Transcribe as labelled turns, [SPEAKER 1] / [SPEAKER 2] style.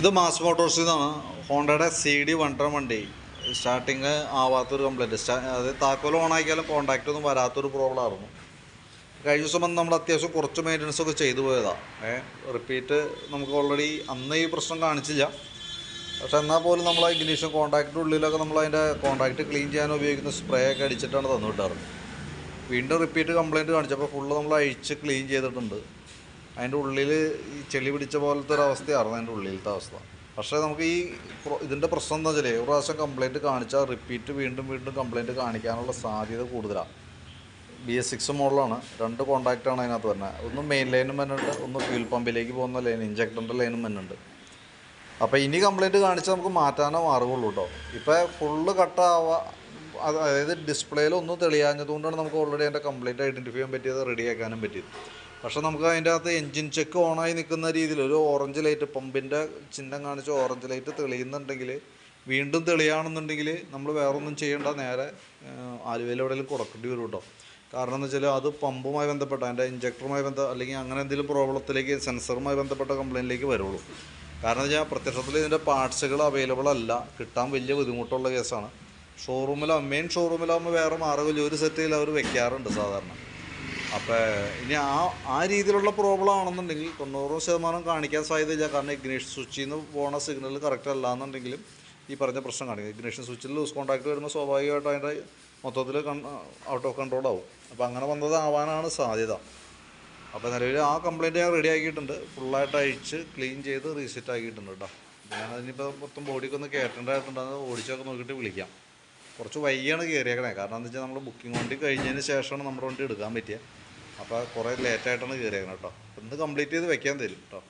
[SPEAKER 1] ഇത് മാസ് മോട്ടോഴ്സിൽ നിന്നാണ് ഹോണ്ടയുടെ സി ഡി വണ്ടർ വണ്ടി. സ്റ്റാർട്ടിങ് ആവാത്തൊരു കംപ്ലൈന്റ് സ്റ്റാ അത് താക്കോൽ ഓൺ ആക്കിയാലും കോൺടാക്റ്റ് ഒന്നും വരാത്തൊരു പ്രോബ്ലം ആയിരുന്നു. കഴിഞ്ഞ ദിവസം വന്ന് നമ്മൾ അത്യാവശ്യം കുറച്ച് മെയിന്റനൻസ് ഒക്കെ ചെയ്തു പോയതാണ് ഏ റിപ്പീറ്റ് നമുക്ക് ഓൾറെഡി അന്ന് ഈ പ്രശ്നം കാണിച്ചില്ല. പക്ഷെ എന്നാൽ പോലും നമ്മൾ ഇഗ്നീഷൻ കോൺടാക്റ്റിന്റെ ഉള്ളിലൊക്കെ നമ്മൾ അതിന്റെ കോൺടാക്റ്റ് ക്ലീൻ ചെയ്യാൻ ഉപയോഗിക്കുന്ന സ്പ്രേ ഒക്കെ അടിച്ചിട്ടാണ് തന്നു വിട്ടാറ് വീണ്ടും റിപ്പീറ്റ് കംപ്ലയിന്റ് കാണിച്ചപ്പോൾ ഫുള്ള് നമ്മൾ അഴിച്ച് ക്ലീൻ ചെയ്തിട്ടുണ്ട്. അതിന്റെ ഉള്ളിൽ ഈ ചെളി പിടിച്ച പോലത്തെ ഒരു അവസ്ഥയായിരുന്നു അതിന്റെ ഉള്ളിലത്തെ അവസ്ഥ. പക്ഷേ നമുക്ക് ഈ ഇതിന്റെ പ്രശ്നം എന്താ വെച്ചാൽ ഒരു പ്രാവശ്യം കംപ്ലൈന്റ് കാണിച്ചാൽ റിപ്പീറ്റ് വീണ്ടും വീണ്ടും കംപ്ലൈന്റ് കാണിക്കാനുള്ള സാധ്യത കൂടുതലാണ് ബി എസ് സിക്സ് മോഡലാണ്. രണ്ട് കോൺടാക്റ്റാണ് അതിനകത്ത് വരുന്നത് ഒന്ന് മെയിൻ ലൈനും വരുന്നുണ്ട്. ഒന്ന് ഫ്യൂൽ പമ്പിലേക്ക് പോകുന്ന ലൈൻ ഇഞ്ചക്ടറിന്റെ ലൈനും വരുന്നുണ്ട്. അപ്പോൾ ഇനി കംപ്ലൈന്റ് കാണിച്ചാൽ നമുക്ക് മാറ്റാനേ മാറുകയുള്ളൂ കേട്ടോ ഇപ്പോൾ ഫുള്ള് കട്ടാവാ അത് അതായത് ഡിസ്പ്ലേയിൽ ഒന്നും തെളിയാഞ്ഞതുകൊണ്ടാണ് നമുക്ക് ഓൾറെഡി അതിന്റെ കംപ്ലൈന്റ് ഐഡന്റിഫൈ ചെയ്യാൻ പറ്റിയത് റെഡിയാക്കാനും പറ്റിയത്. പക്ഷേ നമുക്ക് അതിന്റെ അകത്ത് എൻജിൻ ചെക്ക് ഓണായി നിൽക്കുന്ന രീതിയിൽ ഒരു ഓറഞ്ച് ലൈറ്റ് പമ്പിന്റെ ചിഹ്നം കാണിച്ച് ഓറഞ്ച് ലൈറ്റ് തെളിയുന്നുണ്ടെങ്കിൽ വീണ്ടും തെളിയാണെന്നുണ്ടെങ്കിൽ നമ്മൾ വേറൊന്നും ചെയ്യേണ്ട നേരെ ആലുവയിൽ എവിടെയെങ്കിലും കൊടുക്കേണ്ടി വരും കേട്ടോ. കാരണം എന്ന് വെച്ചാൽ അത് പമ്പുമായി ബന്ധപ്പെട്ട അതിന്റെ ഇഞ്ചക്ടറുമായി ബന്ധ അല്ലെങ്കിൽ അങ്ങനെ എന്തെങ്കിലും പ്രോബ്ലത്തിലേക്ക് സെൻസറുമായി ബന്ധപ്പെട്ട കംപ്ലയിന്റിലേക്ക് വരുള്ളൂ. കാരണം വെച്ചാൽ പ്രത്യക്ഷത്തിൽ ഇതിന്റെ പാർട്സുകൾ അവൈലബിൾ അല്ല. കിട്ടാൻ വലിയ ബുദ്ധിമുട്ടുള്ള കേസാണ്. ഷോറൂമിലോ മെയിൻ ഷോറൂമിലാകുമ്പോൾ വേറെ മാറുകയില്ല ഒരു സെറ്റിൽ അവർ വെക്കാറുണ്ട് സാധാരണ. അപ്പോൾ ഇനി ആ ആ രീതിയിലുള്ള പ്രോബ്ലം ആണെന്നുണ്ടെങ്കിൽ തൊണ്ണൂറ് ശതമാനം കാണിക്കാൻ സാധ്യതയില്ല. കാരണം ഇഗ്നേഷൻ സ്വിച്ചിൽ നിന്ന് പോണ സിഗ്നൽ കറക്റ്റ് അല്ല എന്നുണ്ടെങ്കിലും ഈ പറഞ്ഞ പ്രശ്നം കാണിക്കും. ഇഗ്നേഷൻ സ്വിച്ചിൽ ലൂസ് കോൺടാക്ട് വരുമ്പോൾ സ്വാഭാവികമായിട്ടും അതിന്റെ മൊത്തത്തിൽ ഔട്ട് ഓഫ് കൺട്രോൾ ആവും. അപ്പോൾ അങ്ങനെ വന്നതാവാനാണ് സാധ്യത. അപ്പോൾ നിലവിൽ ആ കംപ്ലയിന്റ് ഞാൻ റെഡി ആക്കിയിട്ടുണ്ട്. ഫുള്ളായിട്ട് അഴിച്ച് ക്ലീൻ ചെയ്ത് റീസെറ്റ് ആക്കിയിട്ടുണ്ട് കേട്ടോ. ഞാൻ അതിനിപ്പോൾ മൊത്തം ബോഡിക്ക് ഒന്ന് കയറ്റേണ്ടതായിട്ടുണ്ട് അത് ഓടിച്ചൊക്കെ നോക്കിയിട്ട് വിളിക്കാം. കുറച്ച് വൈകിയാണ് കയറിയേക്കണേ കാരണം എന്താ വെച്ചാൽ നമ്മൾ ബുക്കിംഗ് വണ്ടി കഴിഞ്ഞതിന് ശേഷമാണ് നമ്മുടെ വണ്ടി എടുക്കാൻ പറ്റിയത് അപ്പോൾ കുറേ ലേറ്റായിട്ടാണ് കയറിയേക്കണം കേട്ടോ ഇന്ന് കംപ്ലീറ്റ് ചെയ്ത് വെക്കാൻ തരും കേട്ടോ